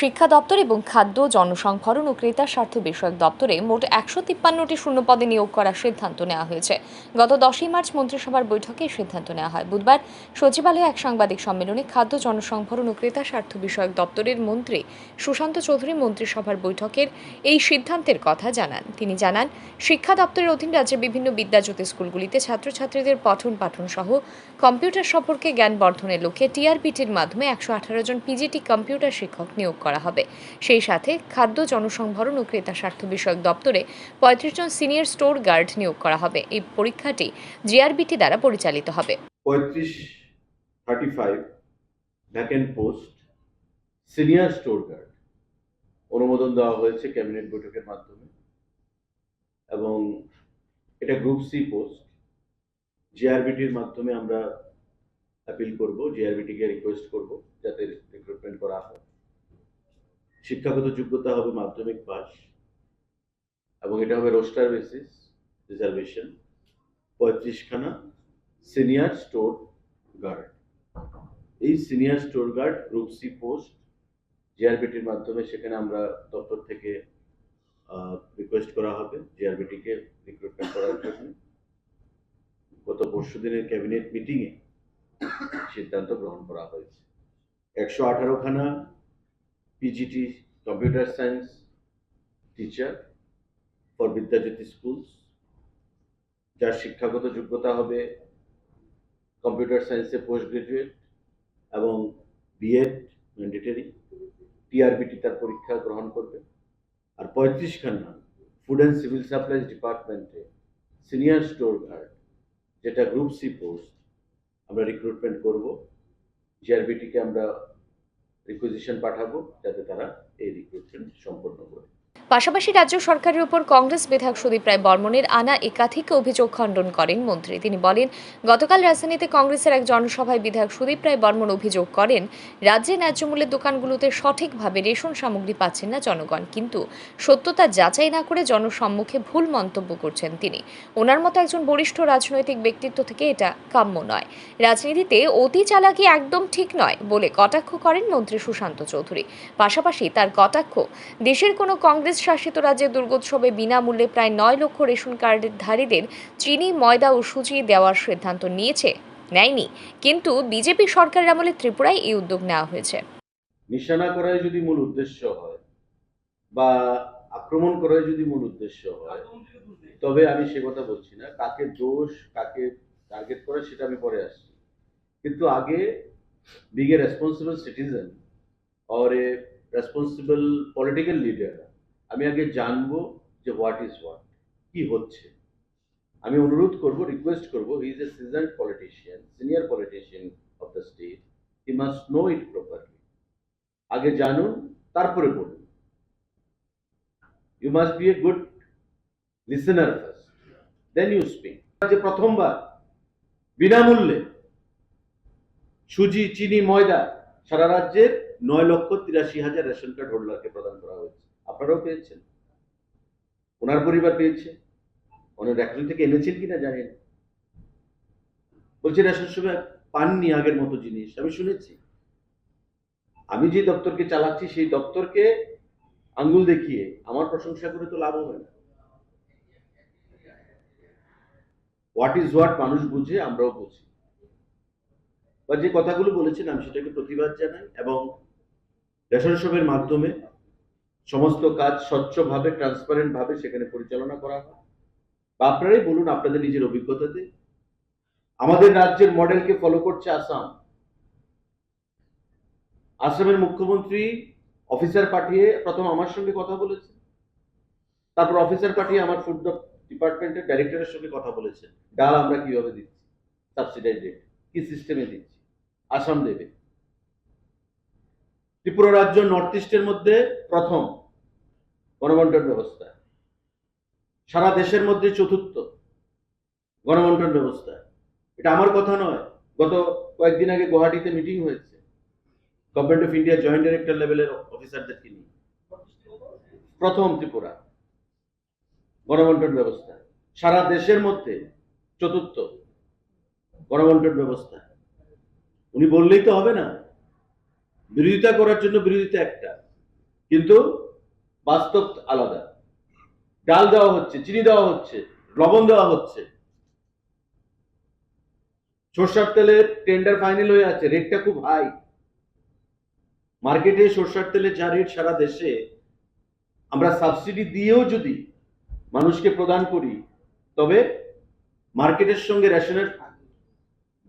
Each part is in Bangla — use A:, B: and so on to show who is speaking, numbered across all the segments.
A: শিক্ষা দপ্তর এবং খাদ্য জনসংভরণ ও ক্রেতা স্বার্থ বিষয়ক দপ্তরে মোট একশো তিপ্পান্নটি শূন্যপদে নিয়োগ করার সিদ্ধান্ত নেওয়া হয়েছে। গত দশই মার্চ মন্ত্রিসভার বৈঠকে সিদ্ধান্ত নেওয়া হয়। বুধবার সচিবালয়ে এক সাংবাদিক সম্মেলনে খাদ্য জনসংভরণ ও ক্রেতা স্বার্থ বিষয়ক দপ্তরের মন্ত্রী সুশান্ত চৌধুরী মন্ত্রিসভার বৈঠকের এই সিদ্ধান্তের কথা জানান। তিনি জানান, শিক্ষা দপ্তরের অধীন রাজ্যের বিভিন্ন বিদ্যাজ্যোতি স্কুলগুলিতে ছাত্রছাত্রীদের পঠন পাঠন সহ কম্পিউটার সম্পর্কে জ্ঞান বর্ধনের লক্ষ্যে টিআরপিটির মাধ্যমে একশো আঠারো জন পিজিটি কম্পিউটার শিক্ষক নিয়োগ করা হবে। সেই সাথে খাদ্য জনসংভরণ ও ক্রেতা স্বার্থ বিষয়ক দপ্তরে পঁয়ত্রিশ জন সিনিয়র স্টোর গার্ড নিয়োগ করা হবে। এই পরীক্ষাটি জিআরবিটি দ্বারা পরিচালিত হবে।
B: পোস্ট সিনিয়র স্টোর গার্ড অনুমোদন দেওয়া হয়েছে ক্যাবিনেট বৈঠকের মাধ্যমে এবং এটা গ্রুপ সি পোস্ট। জিআরবিটির মাধ্যমে আমরা অ্যাপিল করব, জিআরবিটিকে রিকোয়েস্ট করব যাতে রিক্রুটমেন্ট করা হয়। শিক্ষাগত যোগ্যতা হবে মাধ্যমিক পাস এবং এটা হবে রোস্টার বেসিস রিজার্ভেশন, পঁয়ত্রিশখানা সিনিয়র স্টোর গার্ড। এই senior store guard, group C post, জিআরবিটির মাধ্যমে সেখানে আমরা দপ্তর থেকে রিকোয়েস্ট করা হবে জিআরবিটিকে রিক্রুটমেন্ট করার জন্য। গত পরশু দিনের ক্যাবিনেট মিটিংয়ে সিদ্ধান্ত গ্রহণ করা হয়েছে। একশো আঠারোখানা PGT computer science teacher for Vidyajyoti schools যার শিক্ষাগত যোগ্যতা হবে কম্পিউটার সায়েন্সে পোস্ট গ্রাজুয়েট এবং বিএড ম্যান্ডেটরি টিআরবিটি তার পরীক্ষা গ্রহণ করবে। আর পঁয়ত্রিশ খানা ফুড অ্যান্ড সিভিল সাপ্লাইজ ডিপার্টমেন্টে সিনিয়র স্টোর গার্ড যেটা গ্রুপ সি পোস্ট আমরা রিক্রুটমেন্ট করব। জিআরবিটিকে আমরা রিকুইজিশন পাঠাবো যাতে তারা এই রিক্রুটমেন্ট সম্পন্ন করে।
A: পাশাপাশি রাজ্য সরকারের উপর কংগ্রেস বিধায়ক সুদীপ রায় বর্মনের আনা একাধিক অভিযোগ খণ্ডন করেন মন্ত্রী। তিনি বলেন, গতকাল রাজধানীতে কংগ্রেসের এক জনসভায় বিধায়ক সুদীপ রায় বর্মন অভিযোগ করেন, রাজ্যে ন্যায্য মূল্যের দোকানগুলোতে সঠিকভাবে রেশন সামগ্রী পাচ্ছেন না জনগণ। কিন্তু সত্যতা যাচাই না করে জনসম্মুখে ভুল মন্তব্য করছেন তিনি। ওনার মতো একজন বরিষ্ঠ রাজনৈতিক ব্যক্তিত্ব থেকে এটা কাম্য নয়। রাজনীতিতে অতি চালাকি একদম ঠিক নয় বলে কটাক্ষ করেন মন্ত্রী সুশান্ত চৌধুরী। পাশাপাশি তার কটাক্ষ, দেশের কোনো কংগ্রেস শাসিত রাজ্যে দুর্গোৎসবে বিনামূল্যে প্রায় নয় লক্ষ রেশন কার্ডের ধারীদের চিনি, ময়দা ও সুজি দেওয়ার সিদ্ধান্ত নিয়েছে, নেয়নি। কিন্তু বিজেপি সরকারের আমলে ত্রিপুরায় এই উদ্যোগ নেওয়া হয়েছে।
B: নিশানা করাই যদি মূল উদ্দেশ্য হয় বা আক্রমণ করাই যদি মূল উদ্দেশ্য হয়, তবে আমি সে কথা বলছি না। কাকে দোষ, কাকে টার্গেট করে সেটা আমি পরে আসছি। কিন্তু আগে big responsible citizen or a responsible political leader আমি আগে জানব যে হোয়াট ইজ হোয়াট কি হচ্ছে। আমি অনুরোধ করব রিকোয়েস্ট করব he is a seasoned politician senior politician of the state he must know it properly আগে জানুন, তারপরে বলুন। You must be a good listener first then you speak যে প্রথমবার, বিনামূল্যে সুজি, চিনি, ময়দা সারা রাজ্যের নয় লক্ষ তিরাশি হাজার রেশন কার্ড হোল্ডারকে প্রদান করা হয়েছে। আপনারাও পেয়েছেন। ওনার পরিবার পেয়েছে। ওনার রেশন থেকে এনেছেন কিনা জানি না। বলছি রেশন সময় পাননি আগের মতো জিনিস। আমি শুনেছি। আমি যে দপ্তরকে চালাচ্ছি, সেই দপ্তরকে আঙ্গুল দেখিয়ে আমার প্রশংসা করে তো লাভ হবে না। হোয়াট ইজ হোয়াট মানুষ বুঝে, আমরাও বুঝি। বা যে কথাগুলো বলেছেন, আমি সেটাকে প্রতিবাদ জানাই এবং রেশন শপের মাধ্যমে সমস্ত কাজ স্বচ্ছভাবে ট্রান্সপারেন্ট ভাবে সেখানে পরিচালনা করা হয়। বা আপনারাই বলুন আপনাদের নিজের অভিজ্ঞতাতে। আমাদের রাজ্যের মডেলকে ফলো করছে আসাম। আসামের মুখ্যমন্ত্রী অফিসার পাঠিয়ে প্রথম আমার সঙ্গে কথা বলেছে তারপর অফিসার পাঠিয়ে আমার ফুড ডিপার্টমেন্টের ডাইরেক্টরের সঙ্গে কথা বলেছে ডাল আমরা কীভাবে দিচ্ছি? সাবসিডাইজ রেট কি সিস্টেমে দিচ্ছি? আসাম দেবে। ত্রিপুরা রাজ্য নর্থ ইস্টের মধ্যে প্রথম গণবন্টন ব্যবস্থা। সারা দেশের মধ্যে চতুর্থ গণবন্টন ব্যবস্থা। এটা আমার কথা নয়, গত কয়েকদিন আগে গুয়াহাটিতে মিটিং হয়েছে। Government of India joint director লেভেলের অফিসারদেরকে নিয়ে প্রথম ত্রিপুরা গণবন্টন ব্যবস্থা। সারা দেশের মধ্যে চতুর্থ গণবন্টন ব্যবস্থা। উনি বললেই তো হবে না। বিরোধিতা করার জন্য বিরোধিতা একটা, কিন্তু বাস্তব আলাদা। ডাল দেওয়া হচ্ছে, চিনি দেওয়া হচ্ছে, লবণ দেওয়া হচ্ছে। সর্ষার তেলের টেন্ডার ফাইনাল হয়ে আছে রেটটা খুব হাই মার্কেটে সর্ষার তেলের যা রেট সারা দেশে, আমরা সাবসিডি দিয়েও যদি মানুষকে প্রদান করি, তবে মার্কেটের সঙ্গে রেশনের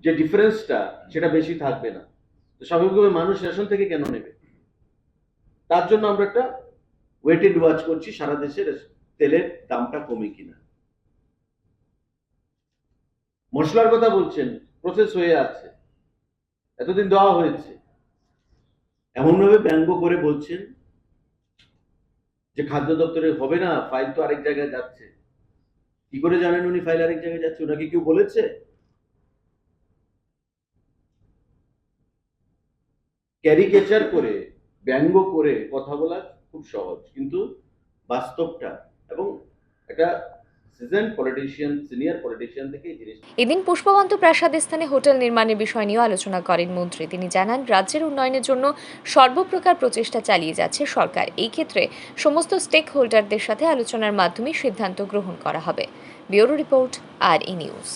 B: যে ডিফারেন্সটা সেটা বেশি থাকবে না। স্বাভাবিকভাবে মানুষ রেশন থেকে কেন নেবে? তার জন্য আমরা একটা ওয়েট এন্ড ওয়াচ করছি সারা দেশে তেলের দামটা কমে কিনা। মশলার কথা বলছেন প্রসেস হয়ে আছে, এতদিন দেওয়া হয়েছে। এমনভাবে ব্যঙ্গ করে বলছেন যে খাদ্য দপ্তরে হবে না ফাইল তো আরেক জায়গায় যাচ্ছে। কি করে জানেন উনি ফাইল আরেক জায়গায় যাচ্ছে? ওনাকে কেউ বলেছে? ক্যারিকেচার করে, ব্যঙ্গ করে কথা বলা খুব সহজ। কিন্তু বাস্তবটা এবং একটা
A: এদিন পুষ্পবন্ত প্রাসাদ স্থানে হোটেল নির্মাণের বিষয় নিয়েও আলোচনা করেন মন্ত্রী। তিনি জানান, রাজ্যের উন্নয়নের জন্য সর্বপ্রকার প্রচেষ্টা চালিয়ে যাচ্ছে সরকার। এই ক্ষেত্রে সমস্ত স্টেক হোল্ডারদের সাথে আলোচনার মাধ্যমে সিদ্ধান্ত গ্রহণ করা হবে। Bureau report, R E news.